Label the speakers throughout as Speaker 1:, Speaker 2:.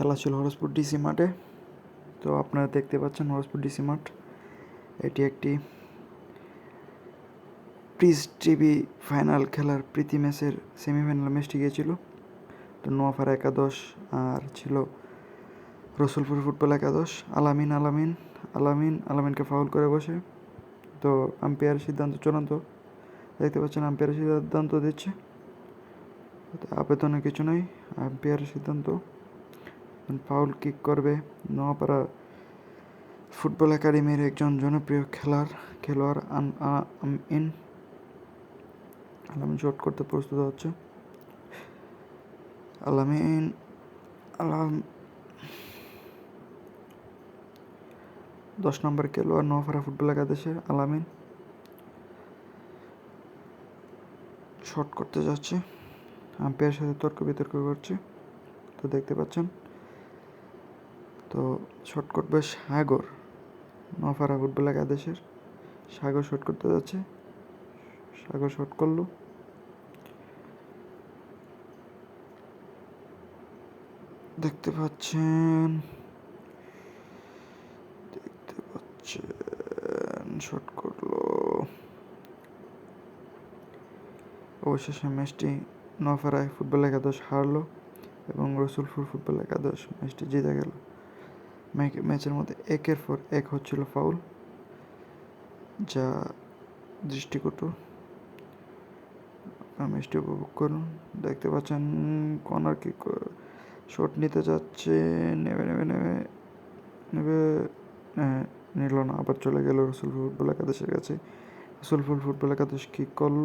Speaker 1: খেলা ছিল হরসপুর ডিসি মাঠে। তো আপনারা দেখতে পাচ্ছেন হরসপুর ডিসি মাঠ। এটি একটি প্রিজ টিভি ফাইনাল খেলার প্রীতি ম্যাচের সেমিফাইনাল ম্যাচটি গিয়েছিল। তো নোয়াফার একাদশ আর ছিল রসুলপুর ফুটবল একাদশ। আলামিন আলামিন আলামিন, আলামিনকে ফাউল করে বসে। তো আম্পায়ার সিদ্ধান্ত চূড়ান্ত। দেখতে পাচ্ছেন আম্পায়ার সিদ্ধান্ত দিচ্ছে। তো আবেদনের কিছু নাই। আম্পায়ার সিদ্ধান্ত ফাউল কিক করবে। নোয়াপাড়া ফুটবল একাডেমির একজন জনপ্রিয় খেলার, খেলোয়াড় আলামিন শট করতে প্রস্তুত হচ্ছে। আলামিন, আলাম, দশ নম্বর খেলোয়াড় নোয়াপাড়া ফুটবল একাদশের আলামিন। শট করতে যাচ্ছে। আম্পায়ারের সাথে তর্ক বিতর্ক করছে। তো দেখতে পাচ্ছেন তো শট করবে সাগর, নফারা ফুটবল একাদশের। সাগর শট করতে যাচ্ছে। সাগর শট করল। দেখতে পাচ্ছেন দেখতে পাচ্ছেন শট করল। অবশেষে ম্যাচটি নফারায় ফুটবল একাদশ হারলো এবং রসুলপুর ফুটবল একাদশ ম্যাচটি জিতে গেল। ম্যাচের মধ্যে একের পর এক হচ্ছিল ফাউল যা দৃষ্টিকটু ম্যাচটি উপভোগ করুন। দেখতে পাচ্ছেন কর্নার কিক শট নিতে যাচ্ছে নেবে নেবে নেবে নেবে হ্যাঁ, নিল না আবার চলে গেল রসুল ফুটবল একাদশের কাছে। রসুলপুর ফুটবল একাদশ কিক করল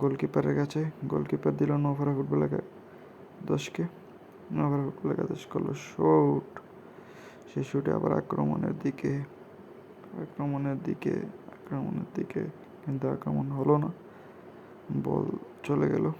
Speaker 1: গোলকিপারের কাছে। গোলকিপার দিল নোভারা ফুটবল একাদশকে। নোভারা ফুটবল করল শুট সেই শুটে আবার আক্রমণের দিকে আক্রমণের দিকে আক্রমণের দিকে। কিন্তু আক্রমণ হলো না। বল চলে গেল।